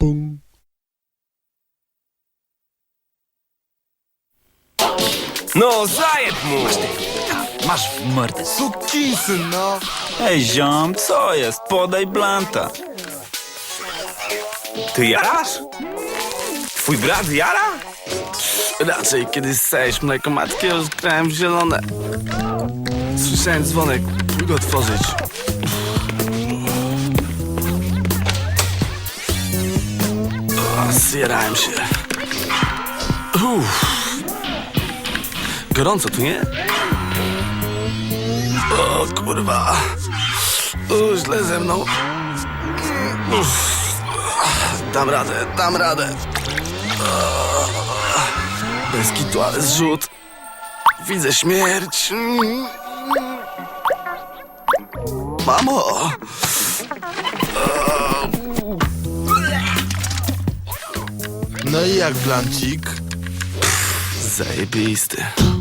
Bum. No, zajeb mu! Masz ty, ta, masz w mordę. Sukinsyn, no! Ej, ziom, co jest? Podaj blanta. Ty jarasz? Twój brat jara? Raczej kiedy sejesz mleko matki, już grałem w zielone. Słyszałem dzwonek. Pójdę otworzyć. O, Zjarałem się. Uff. Gorąco tu, nie? O kurwa. O, źle ze mną. Uff. Dam radę, dam radę. Bez kitu, ale zrzut. Widzę śmierć. Mamo! No i jak blancik? Zajebisty.